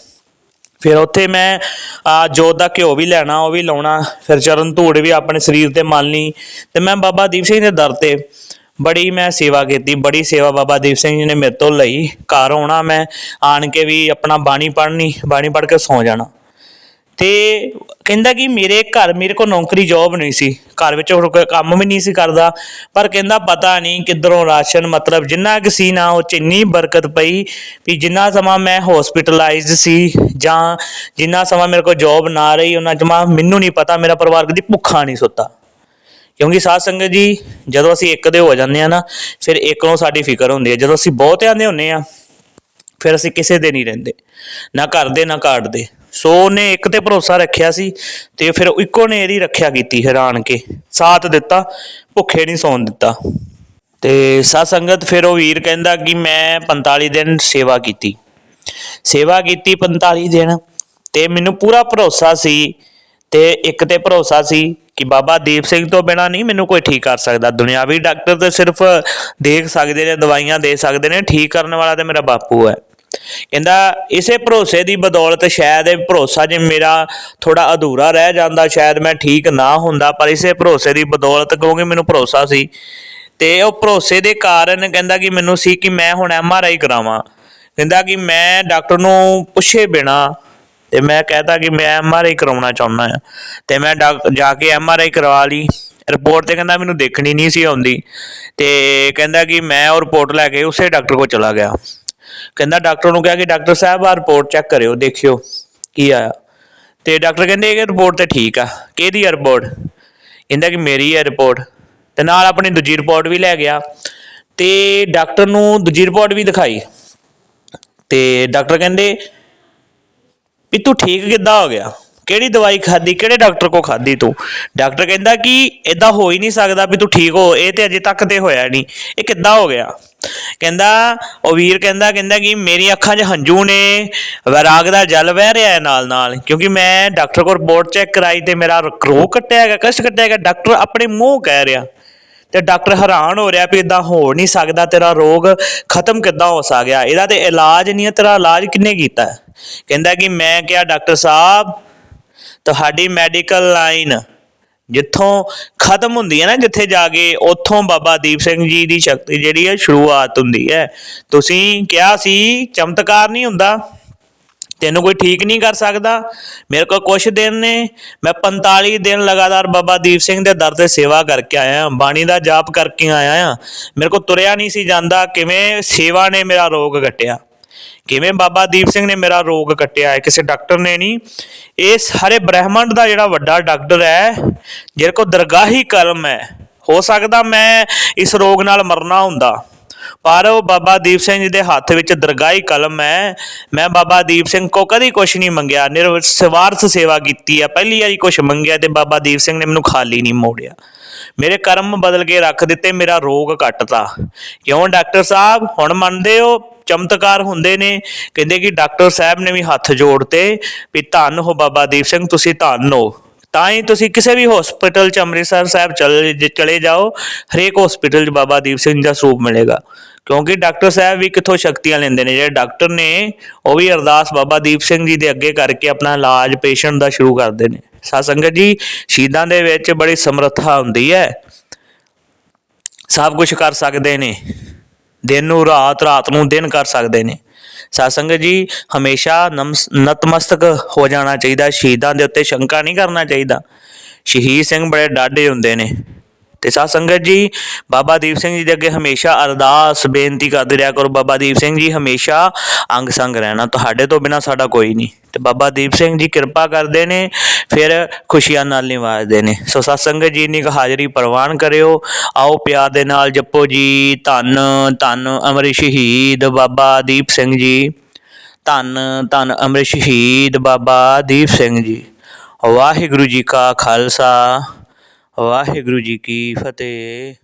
ਫਿਰ ਉੱਥੇ ਮੈਂ, ਆ, ਜੋਤ ਦਾ ਘਿਓ ਵੀ ਲੈਣਾ, ਉਹ ਵੀ ਲਾਉਣਾ, ਫਿਰ ਚਰਨ ਧੂੜ ਵੀ ਆਪਣੇ ਸਰੀਰ ਤੇ ਮਲਣੀ, ਤੇ ਮੈਂ ਬਾਬਾ ਦੀਪ ਸਿੰਘ ਦੇ ਦਰ ਤੇ ਬੜੀ ਮੈਂ ਸੇਵਾ ਕੀਤੀ, ਬੜੀ ਸੇਵਾ ਬਾਬਾ ਦੀਪ ਸਿੰਘ ਜੀ ਨੇ ਮੇਰੇ ਤੋਂ ਲਈ, ਘਰ ਆਉਣਾ ਮੈਂ, ਆਣ ਕੇ ਵੀ ਆਪਣਾ ਬਾਣੀ ਪੜ੍ਹਨੀ, ਬਾਣੀ ਪੜ੍ਹ ਕੇ ਸੌ ਜਾਣਾ। ਤੇ ਕਹਿੰਦਾ ਕਿ ਮੇਰੇ ਘਰ ਮੇਰੇ ਕੋਲ ਨੌਕਰੀ ਜੌਬ ਨਹੀਂ ਸੀ। ਘਰ ਵਿੱਚ ਹੋਰ ਕੋਈ ਕੰਮ ਵੀ ਨਹੀਂ ਸੀ ਕਰਦਾ। ਪਰ ਕਹਿੰਦਾ ਪਤਾ ਨਹੀਂ ਕਿੱਧਰੋਂ ਰਾਸ਼ਨ ਮਤਲਬ ਜਿੰਨਾ ਕਿ ਸੀ ਨਾ ਉਹ ਚ ਇੰਨੀ ਬਰਕਤ ਪਈ ਵੀ ਜਿੰਨਾ ਸਮਾਂ ਮੈਂ ਹਸਪੀਟਲਾਈਜ਼ਡ ਸੀ ਜਾਂ ਜਿੰਨਾ ਸਮਾਂ ਮੇਰੇ ਕੋਲ ਜੌਬ ਨਾ ਰਹੀ, ਉਹਨਾਂ ਜਮਾ ਮੈਨੂੰ ਨਹੀਂ ਪਤਾ, ਮੇਰਾ ਪਰਿਵਾਰ ਕਦੀ ਭੁੱਖਾ ਨਹੀਂ ਸੁੱਤਾ। ਕਿਉਂਕਿ ਸਾਧ ਸੰਗਤ ਜੀ, ਜਦੋਂ ਅਸੀਂ ਇੱਕ ਦੇ ਹੋ ਜਾਂਦੇ ਆ ਨਾ, ਫਿਰ ਇੱਕ ਨੂੰ ਸਾਡੀ ਫਿਕਰ ਹੁੰਦੀ ਹੈ। ਜਦੋਂ ਅਸੀਂ ਬਹੁਤਿਆਂ ਦੇ ਹੁੰਨੇ ਆ ਫਿਰ ਅਸੀਂ ਕਿਸੇ ਦੇ ਨਹੀਂ ਰਹਿੰਦੇ। ਨਾ ਘਰ ਦੇ, ਨਾ ਕਾਟ ਦੇ। ਸੋ ਉਹਨੇ ਇੱਕ ਤੇ ਭਰੋਸਾ ਰੱਖਿਆ ਸੀ ਤੇ ਫਿਰ ਇੱਕੋ ਨੇ ਇਹਦੀ ਰੱਖਿਆ ਕੀਤੀ ਹੈਰਾਨ ਕੇ। ਸਾਥ ਦਿੱਤਾ, ਭੁੱਖੇ ਨਹੀਂ ਸੌਣ ਦਿੱਤਾ। ਤੇ ਸਾਧ ਸੰਗਤ, ਫਿਰ ਉਹ ਵੀਰ ਕਹਿੰਦਾ ਕਿ ਮੈਂ 45 ਦਿਨ ਸੇਵਾ ਕੀਤੀ। ਸੇਵਾ ਕੀਤੀ 45 ਦਿਨ ਤੇ ਮੈਨੂੰ ਪੂਰਾ ਭਰੋਸਾ ਸੀ ਤੇ ਇੱਕ ਤੇ ਭਰੋਸਾ ਸੀ ਕਿ ਬਾਬਾ ਦੀਪ ਸਿੰਘ ਤੋਂ ਬਿਨਾ ਨਹੀਂ ਮੈਨੂੰ ਕੋਈ ਠੀਕ ਕਰ ਸਕਦਾ। ਦੁਨਿਆਵੀ ਡਾਕਟਰ ਤੇ ਸਿਰਫ ਦੇਖ ਸਕਦੇ ਨੇ, ਦਵਾਈਆਂ ਦੇ ਸਕਦੇ ਨੇ, ਠੀਕ ਕਰਨ ਵਾਲਾ ਤੇ ਮੇਰਾ ਬਾਪੂ ਹੈ। ਕਹਿੰਦਾ ਇਸੇ ਭਰੋਸੇ ਦੀ ਬਦੌਲਤ ਸ਼ਾਇਦ ਇਹ ਭਰੋਸਾ ਜੇ ਮੇਰਾ ਥੋੜਾ ਅਧੂਰਾ ਰਹਿ ਜਾਂਦਾ, ਸ਼ਾਇਦ ਮੈਂ ਠੀਕ ਨਾ ਹੁੰਦਾ, ਪਰ ਇਸੇ ਭਰੋਸੇ ਦੀ ਬਦੌਲਤ ਕਿਉਂਕਿ ਮੈਨੂੰ ਭਰੋਸਾ ਸੀ। ਤੇ ਉਹ ਭਰੋਸੇ ਦੇ ਕਾਰਨ ਕਹਿੰਦਾ ਕਿ ਮੈਨੂੰ ਸੀ ਕਿ ਮੈਂ ਹੁਣ ਐਮ ਆਰ ਆਈ ਕਰਾਵਾਂ। ਕਹਿੰਦਾ ਕਿ ਮੈਂ ਡਾਕਟਰ ਨੂੰ ਪੁੱਛੇ ਬਿਨਾ ਤੇ ਮੈਂ ਕਹਤਾ ਕਿ ਮੈਂ ਐਮ ਆਰ ਆਈ ਕਰਾਉਣਾ ਚਾਹੁੰਦਾ ਆ ਤੇ ਮੈਂ ਡਾਕ- ਜਾ ਕੇ ਐਮ ਆਰ ਆਈ ਕਰਵਾ ਲਈ। ਰਿਪੋਰਟ ਤੇ ਕਹਿੰਦਾ ਮੈਨੂੰ ਦੇਖਣੀ ਨਹੀਂ ਸੀ ਆਉਂਦੀ। ਤੇ ਕਹਿੰਦਾ ਕਿ ਮੈਂ ਉਹ ਰਿਪੋਰਟ ਲੈ ਕੇ ਉਸੇ ਡਾਕਟਰ ਕੋਲ ਚਲਾ ਗਿਆ। ਕਹਿੰਦਾ ਡਾਕਟਰ ਨੂੰ ਕਿਹਾ ਕਿ ਡਾਕਟਰ ਸਾਹਿਬ ਆ ਰਿਪੋਰਟ ਚੈੱਕ ਕਰਿਓ, ਦੇਖਿਓ ਕੀ ਆਇਆ। ਤੇ ਡਾਕਟਰ ਕਹਿੰਦੇ ਇਹ ਰਿਪੋਰਟ ਤੇ ਠੀਕ ਆ, ਕਿਹਦੀ ਆ ਰਿਪੋਰਟ ਕਹਿੰਦਾ ਕਿ ਮੇਰੀ ਹੈ ਰਿਪੋਰਟ ਤੇ ਨਾਲ ਆਪਣੀ ਦੂਜੀ ਰਿਪੋਰਟ ਵੀ ਲੈ ਗਿਆ। ਤੇ ਡਾਕਟਰ ਨੂੰ ਦੂਜੀ ਰਿਪੋਰਟ ਵੀ ਦਿਖਾਈ। ਤੇ ਡਾਕਟਰ ਕਹਿੰਦੇ ਵੀ ਤੂੰ ਠੀਕ ਕਿੱਦਾਂ ਹੋ ਗਿਆ? ਕਿਹੜੀ ਦਵਾਈ ਖਾਦੀ ਕਿਹੜੇ ਡਾਕਟਰ ਕੋ ਖਾਦੀ ਤੂੰ? ਡਾਕਟਰ ਕਹਿੰਦਾ ਕਿ ਇਦਾਂ ਹੋ ਹੀ ਨਹੀਂ ਸਕਦਾ ਵੀ ਤੂੰ ਠੀਕ ਹੋ, ਇਹ ਤੇ ਅਜੇ ਤੱਕ ਤੇ ਹੋਇਆ ਨਹੀਂ। ਇਹ ਕਿੱਦਾਂ ਹੋ ਗਿਆ? ਕਹਿੰਦਾ, ਉਹ ਵੀਰ ਕਹਿੰਦਾ ਕਹਿੰਦਾ ਕਿ ਮੇਰੀ ਅੱਖਾਂ 'ਚ ਹੰਝੂ ਨੇ, ਵਿਰਾਗ ਦਾ ਜਲ ਵਹਿ ਰਿਹਾ ਹੈ ਨਾਲ ਨਾਲ ਕਿਉਂਕਿ ਮੈਂ ਡਾਕਟਰ ਕੋਲ ਰਿਪੋਰਟ ਚੈੱਕ ਕਰਾਈ ਤੇ ਮੇਰਾ ਰੋਗ ਕੱਟਿਆ ਹੈਗਾ, ਕਸ਼ਟ ਕੱਟਿਆ ਹੈਗਾ, ਡਾਕਟਰ ਆਪਣੇ ਮੂੰਹ ਕਹਿ ਰਿਹਾ। ਤੇ ਡਾਕਟਰ ਹੈਰਾਨ ਹੋ ਰਿਹਾ ਵੀ ਇਦਾਂ ਹੋ ਨਹੀਂ ਸਕਦਾ, ਤੇਰਾ ਰੋਗ ਖਤਮ ਕਿੱਦਾਂ ਹੋ ਸਕਦਾ ਇਹਦਾ ਤੇ ਇਲਾਜ ਨਹੀਂ ਹੈ, ਤੇਰਾ ਇਲਾਜ ਕਿੰਨੇ ਕੀਤਾ? ਕਹਿੰਦਾ ਕਿ ਮੈਂ ਕਿਹਾ ਡਾਕਟਰ ਸਾਹਿਬ ਤੁਹਾਡੀ ਮੈਡੀਕਲ ਲਾਈਨ ਜਿੱਥੋਂ ਖਤਮ ਹੁੰਦੀ ਹੈ ਨਾ, ਜਿੱਥੇ ਜਾ ਕੇ ਉੱਥੋਂ ਬਾਬਾ ਦੀਪ ਸਿੰਘ ਜੀ ਦੀ ਸ਼ਕਤੀ ਜਿਹੜੀ ਹੈ, ਸ਼ੁਰੂਆਤ ਹੁੰਦੀ ਹੈ। ਤੁਸੀਂ ਕਿਹਾ ਸੀ, ਚਮਤਕਾਰ ਨਹੀਂ ਹੁੰਦਾ। ਤੈਨੂੰ ਕੋਈ ਠੀਕ ਨਹੀਂ ਕਰ ਸਕਦਾ। ਮੇਰੇ ਕੋਲ ਕੁਛ ਦਿਨ ਨੇ। ਮੈਂ 45 ਦਿਨ ਲਗਾਤਾਰ ਬਾਬਾ ਦੀਪ ਸਿੰਘ ਦੇ ਦਰ ਤੇ ਸੇਵਾ ਕਰਕੇ ਆਇਆ ਬਾਣੀ ਦਾ ਜਾਪ ਕਰਕੇ ਆਇਆ ਹਾਂ। ਮੇਰੇ ਕੋਲ ਤੁਰਿਆ ਨਹੀਂ ਸੀ ਜਾਂਦਾ। ਕਿਵੇਂ ਸੇਵਾ ਨੇ ਮੇਰਾ ਰੋਗ ਕੱਟਿਆ ਕਿਵੇਂ ਬਾਬਾ ਦੀਪ ਸਿੰਘ ਨੇ ਮੇਰਾ ਰੋਗ ਕੱਟਿਆ ਹੈ? ਕਿਸੇ ਡਾਕਟਰ ਨੇ ਨਹੀਂ। ਇਹ ਸਾਰੇ ਬ੍ਰਹਿਮੰਡ ਦਾ ਜਿਹੜਾ ਵੱਡਾ ਡਾਕਟਰ ਹੈ, ਜਿਹਦੇ ਕੋਲ ਦਰਗਾਹੀ ਕਰਮ ਹੈ। ਹੋ ਸਕਦਾ ਮੈਂ ਇਸ ਰੋਗ ਨਾਲ ਮਰਨਾ ਹੁੰਦਾ। ਪਰ ਉਹ ਬਾਬਾ ਦੀਪ ਸਿੰਘ ਜੀ ਦੇ ਹੱਥ ਵਿੱਚ ਦਰਗਾਹੀ ਕਲਮ ਹੈ। ਮੈਂ ਬਾਬਾ ਦੀਪ ਸਿੰਘ ਕੋ ਕਦੀ ਕੁਛ ਨਹੀਂ ਮੰਗਿਆ। ਨਿਰਸਵਾਰਥ ਸੇਵਾ ਕੀਤੀ ਹੈ। ਪਹਿਲੀ ਵਾਰੀ ਕੁਛ ਮੰਗਿਆ ਤੇ ਬਾਬਾ ਦੀਪ ਸਿੰਘ ਨੇ ਮੈਨੂੰ ਖਾਲੀ ਨਹੀਂ ਮੋੜਿਆ। ਮੇਰੇ ਕਰਮ ਬਦਲ ਕੇ ਰੱਖ ਦਿੱਤੇ, ਮੇਰਾ ਰੋਗ ਕੱਟਤਾ। ਕਿਉਂ ਡਾਕਟਰ ਸਾਹਿਬ? ਹੁਣ ਮੰਨਦੇ ਹੋ, ਚਮਤਕਾਰ ਹੁੰਦੇ ਨੇ। ਕਹਿੰਦੇ ਕਿ ਡਾਕਟਰ ਸਾਹਿਬ ਨੇ ਵੀ ਹੱਥ ਜੋੜਤੇ ਵੀ ਧੰਨ ਹੋ ਬਾਬਾ ਦੀਪ ਸਿੰਘ, ਤੁਸੀਂ ਧੰਨ ਹੋ। ਤਾਂ ਹੀ ਤੁਸੀਂ ਕਿਸੇ ਵੀ ਹਸਪੀਟਲ ਚ ਅੰਮ੍ਰਿਤਸਰ ਸਾਹਿਬ ਚਲੇ ਜੇ ਚਲੇ ਜਾਓ, ਹਰੇਕ ਹਸਪੀਟਲ 'ਚ ਬਾਬਾ ਦੀਪ ਸਿੰਘ ਦਾ ਸਰੂਪ ਮਿਲੇਗਾ। ਕਿਉਂਕਿ ਡਾਕਟਰ ਸਾਹਿਬ ਵੀ ਕਿੱਥੋਂ ਸ਼ਕਤੀਆਂ ਲੈਂਦੇ ਨੇ, ਜਿਹੜੇ ਡਾਕਟਰ ਨੇ, ਉਹ ਵੀ ਅਰਦਾਸ ਬਾਬਾ ਦੀਪ ਸਿੰਘ ਜੀ ਦੇ ਅੱਗੇ ਕਰਕੇ ਆਪਣਾ ਇਲਾਜ ਪੇਸ਼ੈਂਟ ਦਾ ਸ਼ੁਰੂ ਕਰਦੇ ਨੇ। ਸਾਧ ਸੰਗਤ ਜੀ, ਸ਼ਹੀਦਾਂ ਦੇ ਵਿੱਚ ਬੜੀ ਸਮਰੱਥਾ ਹੁੰਦੀ ਹੈ। ਸਭ ਕੁਝ ਕਰ ਸਕਦੇ ਨੇ। ਦਿਨ ਨੂੰ ਰਾਤ ਰਾਤ ਨੂੰ ਦਿਨ ਕਰ ਸਕਦੇ ਨੇ। ਸਾਧ ਜੀ, ਹਮੇਸ਼ਾ ਨਮਸ- ਨਤਮਸਤਕ ਹੋ ਜਾਣਾ ਚਾਹੀਦਾ, ਸ਼ਹੀਦਾਂ ਦੇ ਉੱਤੇ ਸ਼ੰਕਾ ਨਹੀਂ ਕਰਨਾ ਚਾਹੀਦਾ। ਸ਼ਹੀਦ ਸਿੰਘ ਬੜੇ ਡਾਢੇ ਹੁੰਦੇ ਨੇ। ਤੇ ਸਾਧ ਸੰਗਤ ਜੀ, ਬਾਬਾ ਦੀਪ ਸਿੰਘ ਜੀ ਦੇ ਅੱਗੇ ਹਮੇਸ਼ਾ ਅਰਦਾਸ, ਬੇਨਤੀ ਕਰਦੇ ਰਿਹਾ ਕਰੋ, ਬਾਬਾ ਦੀਪ ਸਿੰਘ ਜੀ ਹਮੇਸ਼ਾ ਅੰਗ ਸੰਗ ਰਹਿਣਾ, ਤੁਹਾਡੇ ਤੋਂ ਬਿਨਾ ਸਾਡਾ ਕੋਈ ਨਹੀਂ। ਤੇ ਬਾਬਾ ਦੀਪ ਸਿੰਘ ਜੀ ਕਿਰਪਾ ਕਰਦੇ ਨੇ, ਫਿਰ ਖੁਸ਼ੀਆਂ ਨਾਲ ਨਿਵਾਜਦੇ ਨੇ। ਸੋ ਸਾਧ ਸੰਗਤ ਜੀ, ਇੰਨੀ ਕੁ ਹਾਜ਼ਰੀ ਪ੍ਰਵਾਨ ਕਰਿਓ। ਆਓ ਪਿਆਰ ਦੇ ਨਾਲ ਜਪੋ ਜੀ, ਧੰਨ ਧੰਨ ਅਮਰ ਸ਼ਹੀਦ ਬਾਬਾ ਦੀਪ ਸਿੰਘ ਜੀ। ਧੰਨ ਧੰਨ ਅਮਰ ਸ਼ਹੀਦ ਬਾਬਾ ਦੀਪ ਸਿੰਘ ਜੀ। ਵਾਹਿਗੁਰੂ ਜੀ ਕਾ ਖਾਲਸਾ। ਵਾਹਿਗੁਰੂ ਜੀ ਕੀ ਫਤਿਹ।